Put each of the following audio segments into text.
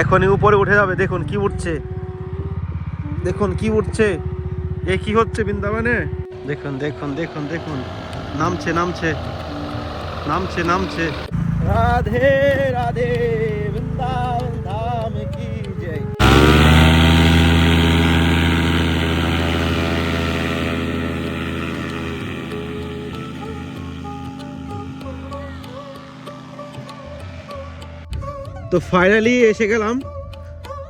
এখনই উপরে উঠে যাবে, দেখুন কি উঠছে। দেখুন কি উঠছে। এ কি হচ্ছে বৃন্দাবনে? দেখুন দেখুন দেখুন দেখুন। নামছে নামছে। নামছে নামছে। রাধে রাধে বৃন্দাবন। তো ফাইনালি এসে গেলাম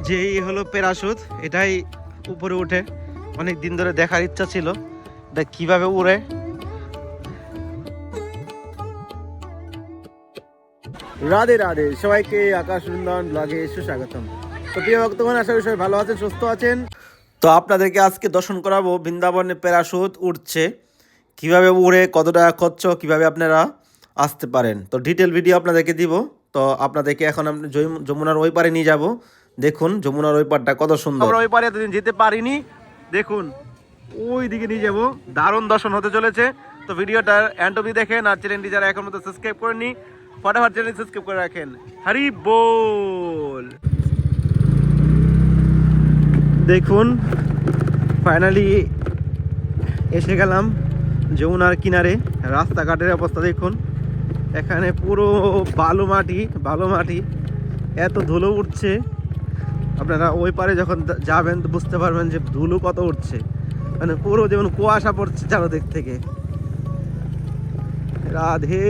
যে এই হলো প্যারাশুট, এটাই উপরে উঠে অনেক দিন ধরে দেখার ইচ্ছা ছিল, এটা কীভাবে উড়ে? রাধে রাধে, সবাইকে আকাশ বৃন্দাবন ব্লগে সুস্বাগতম। তো প্রিয় ভক্তগণ, আশা করি সবাই ভালো আছেন, সুস্থ আছেন। তো আপনাদেরকে আজকে দর্শন করাবো, বৃন্দাবনে প্যারাশুট উঠছে কীভাবে উড়ে কত টাকা খরচ, কীভাবে আপনারা আসতে পারেন? তো ডিটেল ভিডিও আপনাদেরকে দিব। তো আপনাদেরকে এখন আমি যমুনার ওই পারে নিয়ে যাব। দেখুন যমুনার ওই পারটা কত সুন্দর। আমরা ওই পারে এতদিন যেতে পারিনি। দেখুন, ওই দিকে নিয়ে যাব। দারুণ দর্শন হতে চলেছে। তো ভিডিওটা এন্ড অবধি দেখেন আর চ্যানেলটি যারা এখন মতো সাবস্ক্রাইব করেনি ফটাফট চ্যানেল সাবস্ক্রাইব করে রাখেন। হরি বল। দেখুন ফাইনালি এসে গেলাম যমুনার কিনারে। রাস্তাঘাটের অবস্থা দেখুন। এখানে পুরো বালু মাটি বালু মাটি এত ধুলো উঠছে। আপনারা ওই পারে যখন যাবেন তো বুঝতে পারবেন যে ধুলো কত উঠছে। মানে পুরো যেমন কুয়াশা পড়ছে চারোদিক থেকে। রাধে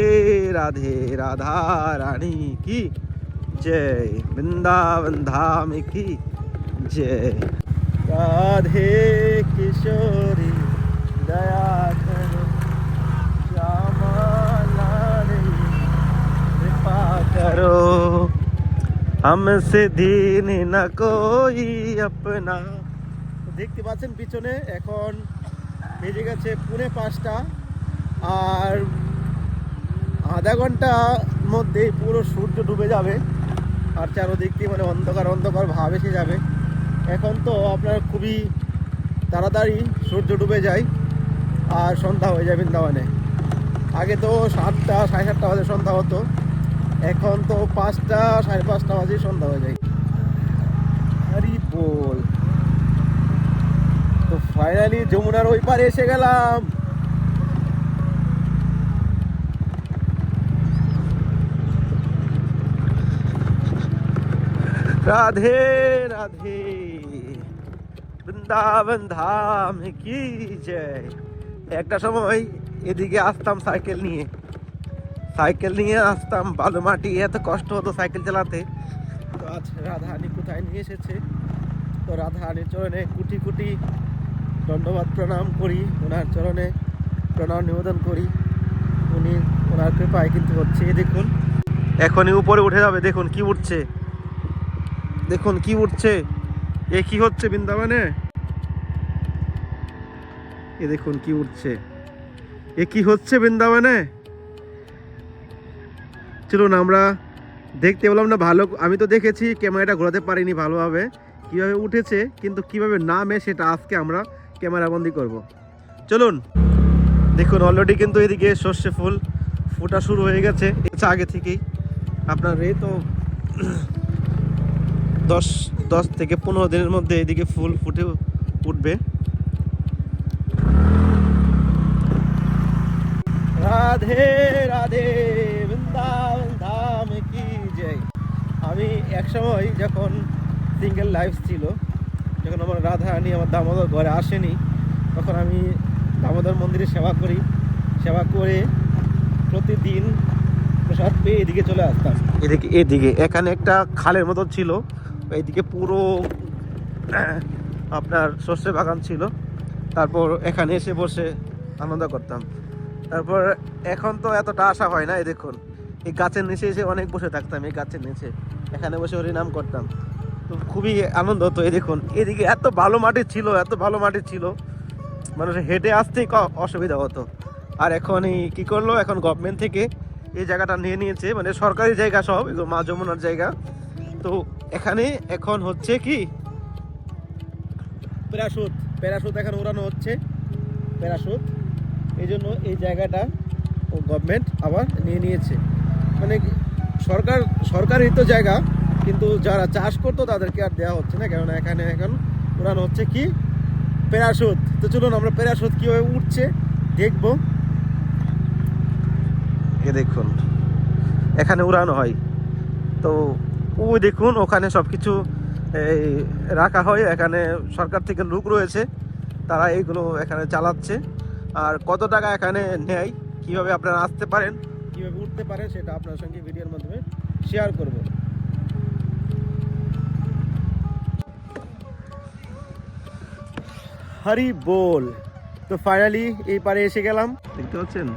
রাধে, রাধা রানী কি? জয় বৃন্দাবন ধাম কি? জয়। রাধে কিশোরী, দয়া करो हमसे दीन न कोई अपना তো দেখতে পাচ্ছেন পিছনে এখন বেজে গেছে পুনে পাঁচটা আর আধা ঘন্টার মধ্যেই পুরো সূর্য ডুবে যাবে আর চারোদিক দিয়ে মানে অন্ধকার অন্ধকার ভাব এসে যাবে এখন তো আপনার খুবই তাড়াতাড়ি সূর্য ডুবে যায় আর সন্ধ্যা হয়ে যায় বৃন্দাবনে আগে তো সাতটা সাড়ে সাতটা বাজে সন্ধ্যা হতো এখন তো পাঁচটা, সাড়ে পাঁচটা বাজে, সন্ধ্যা হয়ে যায়। আরে বল। তো ফাইনালি যমুনার ওই পারে এসে গেলাম। রাধে রাধে। বৃন্দাবন ধাম কি জয়। একটা সময় এদিকে আসতাম সাইকেল নিয়ে। সাইকেল নিয়ে আসতাম, বালু মাটি, এত কষ্ট হতো সাইকেল চালাতে। তো আজ রাধাহানি কোথায় নিয়ে এসেছে? তো রাধাহানির চরণে কুটি কুটি দণ্ডবাদ প্রণাম করি, ওনার চরণে প্রণাম নিবেদন করি। উনি ওনার কৃপায় কিন্তু হচ্ছে দেখুন। এখনই উপরে উঠে যাবে, দেখুন কি উঠছে। দেখুন কি উঠছে। এ কি হচ্ছে বৃন্দাবনে? এ দেখুন কি উঠছে। এ কি হচ্ছে বৃন্দাবনে? চলুন আমরা দেখতে পেলাম না, ভালো, আমি তো দেখেছি ক্যামেরাটা ঘোরাতে পারিনি ভালোভাবে, কীভাবে উঠেছে, কিন্তু কীভাবে নামে সেটা আজকে আমরা ক্যামেরা বন্দি করব। চলুন, দেখুন অলরেডি কিন্তু এদিকে সর্ষে ফুল ফোটা শুরু হয়ে গেছে এটা আগে থেকেই আপনার এই তো দশ দশ থেকে পনেরো দিনের মধ্যে এদিকে ফুল ফুটে উঠবে। রাধে রাধে। আমি একসময় যখন সিঙ্গেল লাইফ ছিল, যখন আমার রাধা রানী আমার দামোদর ঘরে আসেনি, তখন আমি দামোদর মন্দিরে সেবা করি। সেবা করে প্রতিদিন প্রসাদ পেয়ে এদিকে চলে আসতাম। এদিকে এদিকে, এখানে একটা খালের মতো ছিল। এদিকে পুরো আপনার সর্ষে বাগান ছিল। তারপর এখানে এসে বসে আনন্দ করতাম। তারপর এখন তো এতটা আশা হয় না, এই দেখুন। এই গাছের নিচে এসে অনেক বসে থাকতাম, এই গাছের নিচে। এখানে বসে হরিনাম করতাম। তো খুবই আনন্দ হতো, এই দেখুন। এদিকে এত ভালো মাটি ছিল, এত ভালো মাটি ছিল। মানুষ হেঁটে আসতেই অসুবিধা হতো। আর এখন এই কী করল? এখন গভর্নমেন্ট থেকে এই জায়গাটা নিয়ে নিয়েছে মানে সরকারি জায়গা সব, এগুলো মা যমুনার জায়গা। তো এখানে এখন হচ্ছে কি? প্যারাশুট প্যারাশুট এখন উড়ানো হচ্ছে। প্যারাশুট, এই জন্য এই জায়গাটা ও গভর্নমেন্ট আবার নিয়ে নিয়েছে। মানে সরকার সরকারি তো জায়গা, কিন্তু যারা চাষ করতো তাদেরকে আর দেওয়া হচ্ছে না, কেননা এখানে এখন উড়ানো হচ্ছে কি? প্যারাশুট। তো চলুন আমরা প্যারাশুট কীভাবে উঠছে, দেখব। এ দেখুন, এখানে উড়ানো হয়। তো ওই দেখুন, ওখানে সব কিছু এই, রাখা হয়। এখানে সরকার থেকে লোক রয়েছে, তারা এইগুলো এখানে চালাচ্ছে। আর কত টাকা এখানে নেয়, কীভাবে আপনারা আসতে পারেন কীভাবে উঠতে পারে সেটা আপনার সঙ্গে ভিডিওর মাধ্যমে শেয়ার করব। হরি বল। তো ফাইনালি এই পারে এসে গেলাম। দেখতে পাচ্ছেন?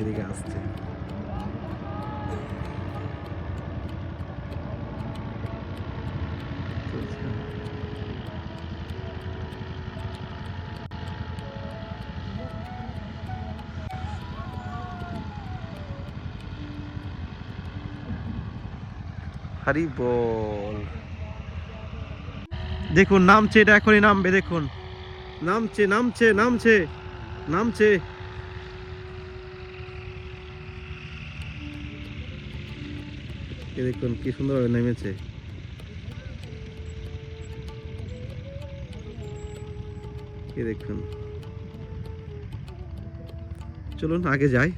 এদিকে আসছে। হরি বল। দেখুন, নামছে, এটা এখনই নামবে, দেখুন। নামছে নামছে নামছে নামছে। দেখুন, কি সুন্দরভাবে নেমেছে। দেখুন। চলুন, আগে যাই।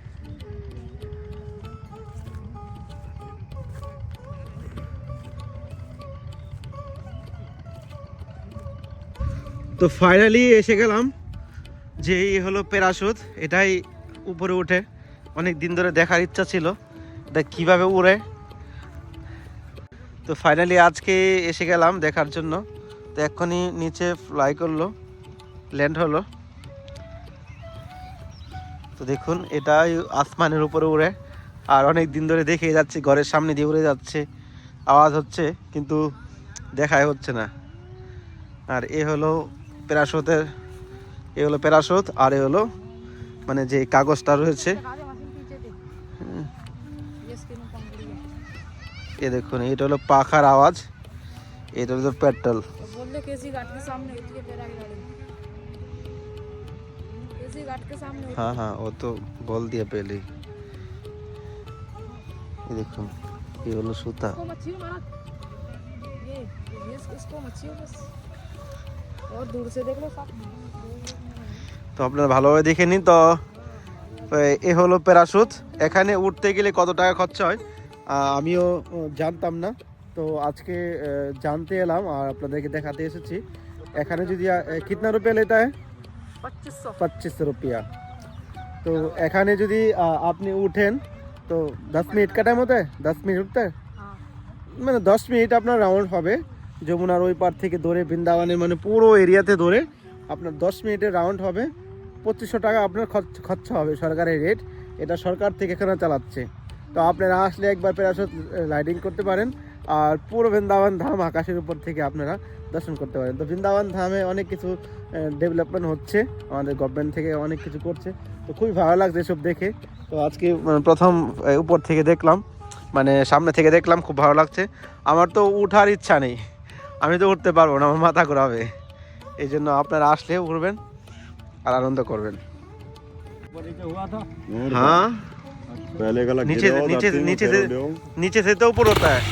তো ফাইনালি এসে গেলাম যে এই হলো প্যারাশুট, এটাই উপরে উঠে। অনেক দিন ধরে দেখার ইচ্ছা ছিল, এটা কীভাবে উড়ে? তো ফাইনালি আজকে এসে গেলাম দেখার জন্য। তো এক্ষুনি নিচে ফ্লাই করল ল্যান্ড হলো। তো দেখুন, এটাই আসমানের উপরে উড়ে। আর অনেক দিন ধরে দেখে যাচ্ছে, ঘরের সামনে দিয়ে উড়ে যাচ্ছে। আওয়াজ হচ্ছে, কিন্তু দেখাই হচ্ছে না। আর এ হলো প্যারাশুটের এ হলো প্যারাশুট আর এ হলো মানে যে কাগজটা রয়েছে এ দেখুন এটা হলো পাখার আওয়াজ এটা হলো পেট্রোল बोल दे केसी घाट के सामने होती है पैरा की गाड़ी केसी घाट के सामने होती हाँ हाँ वो तो बोल दिया पहले ही ये देखो ये হলো সুতা इसको मच्छी मारा ये ये इस- इसको मच्छी हो बस তো আপনারা ভালোভাবে দেখে নিন তো। এ হলো প্যারাসুট এখানে উঠতে গেলে কত টাকা খরচা হয়? আমিও জানতাম না। তো আজকে জানতে এলাম আর আপনাদেরকে দেখাতে এসেছি। এখানে যদি কিতনা রুপিয়া লেতা পঁচিশশো। পঁচিশশো রুপিয়া। তো এখানে যদি আপনি উঠেন তো দশ মিনিট কাটার মতো দশ মিনিট উঠতে? মানে দশ মিনিট আপনার রাউন্ড হবে। যমুনার ওই পার থেকে ধরে বৃন্দাবনের মানে পুরো এরিয়াতে ধরে আপনার দশ মিনিটের রাউন্ড হবে। পঁচিশশো টাকা আপনার খরচ- খরচা হবে সরকারের রেট এটা সরকার থেকে এখানে চালাচ্ছে। তো আপনারা আসলে একবার প্যারাশুট রাইডিং করতে পারেন আর পুরো বৃন্দাবন ধাম আকাশের উপর থেকে আপনারা দর্শন করতে পারেন। তো বৃন্দাবন ধামে অনেক কিছু ডেভেলপমেন্ট হচ্ছে। আমাদের গভর্নমেন্ট থেকে অনেক কিছু করছে। তো খুবই ভালো লাগছে এসব দেখে। তো আজকে মানে প্রথম উপর থেকে দেখলাম। মানে সামনে থেকে দেখলাম, খুব ভালো লাগছে। আমার তো উঠার ইচ্ছা নেই। আমি তো উঠতে পারবো না আমার মাথা ঘোরাবে এই জন্য আপনারা আসলে উঠবেন আর আনন্দ করবেন हाँ पहले का लग नीचे से- नीचे से- नीचे से- নিচে থেকে উপর হতে হয়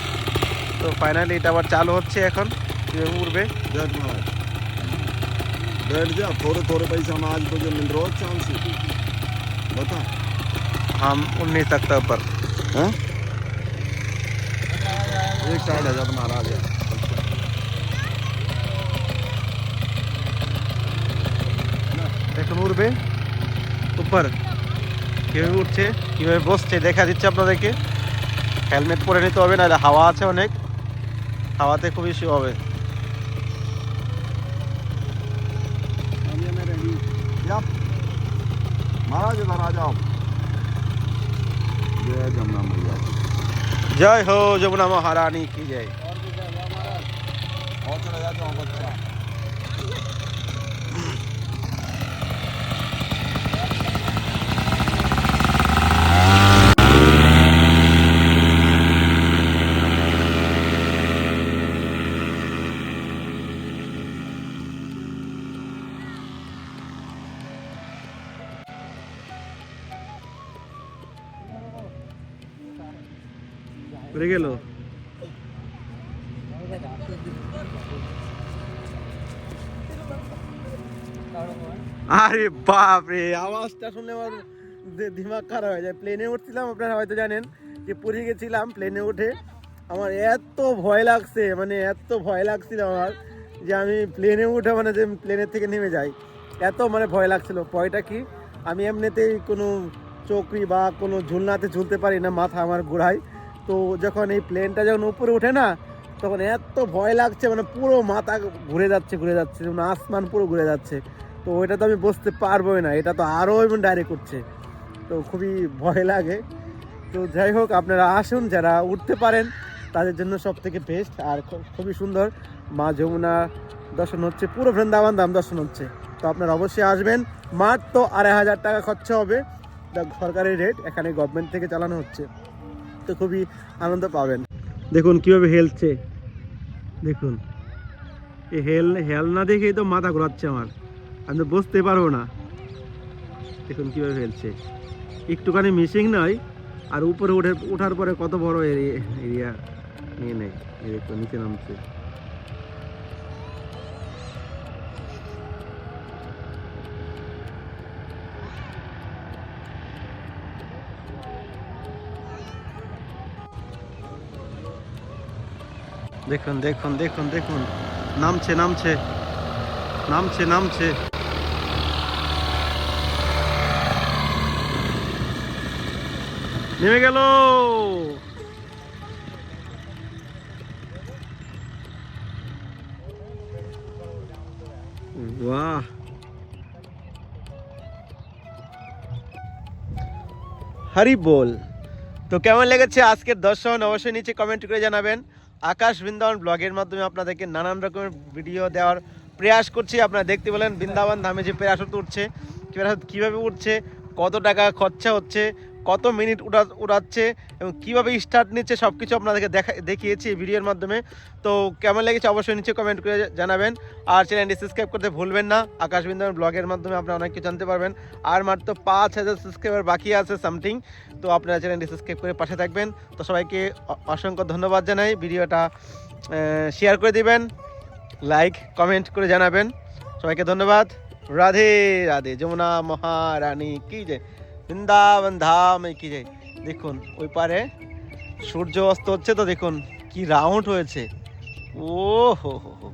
তো ফাইনালি এটা আবার চালু হচ্ছে এখন কিভাবে উঠবে बैठ जा थोड़े थोड़े पैसा में आज तुझे मिल रहा चांस बता हम उन्नीस तक था ऊपर हैं एक साइड है जा तुम्हारा आ गया উঠবে উপর কীভাবে উঠছে কীভাবে বসছে দেখা দিচ্ছে আপনাদেরকে হেলমেট পরে নিতে হবে নাহলে হাওয়া আছে অনেক হাওয়াতে খুব ইস্যু হবে या महाराज इधर आ जाओ जय जमुना मैया জয় হো যমুনা মহারানী কি জয় और चला जा जाओ बच्चा পড়ে গেল? আরে বাপ রে আওয়াজটা শুনলে আমার দিমাগ খারাপ হয়ে যায়। প্লেনে উঠছিলাম, আপনারা হয়তো জানেন যে পুরী গেছিলাম প্লেনে উঠে। আমার এত ভয় লাগছে মানে এত ভয় লাগছিল আমার যে আমি প্লেনে উঠে মানে যে প্লেনের থেকে নেমে যাই। এত মানে ভয় লাগছিল। ভয়টা কি? আমি এমনিতেই কোনো চকরি বা কোনো ঝুলনাতে ঝুলতে পারি না, মাথা আমার ঘোরায়। তো যখন এই প্লেনটা যখন উপরে ওঠে না, তখন এত ভয় লাগছে মানে পুরো মাথা ঘুরে যাচ্ছে ঘুরে যাচ্ছে যেমন আসমান পুরো ঘুরে যাচ্ছে। তো ওইটা তো আমি বসতে পারবোই না, এটা তো আরও এমন ডাইরেক্ট করছে। তো খুবই ভয় লাগে। তো যাই হোক, আপনারা আসুন, যারা উঠতে পারেন, তাদের জন্য সব থেকে বেস্ট আর খুবই সুন্দর, মা যমুনা দর্শন হচ্ছে, পুরো বৃন্দাবন ধাম দর্শন হচ্ছে। তো আপনারা অবশ্যই আসবেন মাঠ তো আড়াই হাজার টাকা খরচা হবে। সরকারি রেট এখানে গভর্নমেন্ট থেকে চালানো হচ্ছে। তো খুবই আনন্দ পাবেন। দেখুন কীভাবে হেলছে। দেখুন। এই হেল হেল না দেখেই তো মাথা ঘোরাচ্ছে আমার। আমি তো বসতে পারব না। দেখুন কীভাবে হেলছে। একটুখানি মিসিং নয় আর উপরে উঠে, ওঠার পরে কত বড় এরিয়া। নিয়ে নেয় দেখুন, নিচে নামছে। দেখুন দেখুন দেখুন দেখুন। নামছে নামছে। নামছে নামছে। নেমে গেল। বাহ। হরি বল। তো কেমন লেগেছে আজকের দর্শন? অবশ্যই নিচে কমেন্ট করে জানাবেন। আকাশ বৃন্দাবন ব্লগের মাধ্যমে আপনাদেরকে নানান রকমের ভিডিও দেওয়ার প্রয়াস করছি। আপনারা দেখতে পেলেন বৃন্দাবন ধামে যে পেরাসত উঠছে পেরাসত কীভাবে উঠছে, কত টাকা খরচা হচ্ছে কত মিনিট উড়া উড়াচ্ছে এবং কীভাবে স্টার্ট নিচ্ছে সব কিছু আপনাদেরকে দেখা, দেখিয়েছি ভিডিওর মাধ্যমে। তো কেমন লেগেছে অবশ্যই নিচে কমেন্ট করে জানাবেন। আর চ্যানেলটি সাবস্ক্রাইব করতে ভুলবেন না। আকাশ বৃন্দাবন ব্লগের মাধ্যমে আপনারা অনেক কিছু জানতে পারবেন। আর মাত্র পাঁচ হাজার সাবস্ক্রাইবার বাকি আছে সামথিং তো আপনারা চ্যানেলটি সাবস্ক্রাইব করে পাশে থাকবেন। তো সবাইকে অসংখ্য ধন্যবাদ জানাই। ভিডিওটা শেয়ার করে দিবেন লাইক কমেন্ট করে জানাবেন। সবাইকে ধন্যবাদ। রাধে রাধে, যমুনা মহারানী, কি যে। বৃন্দাবন ধাম, এই কি দেখুন, ওই পারে সূর্য অস্ত হচ্ছে তো দেখুন, কি রাউন্ড হয়েছে। ও হো হো হো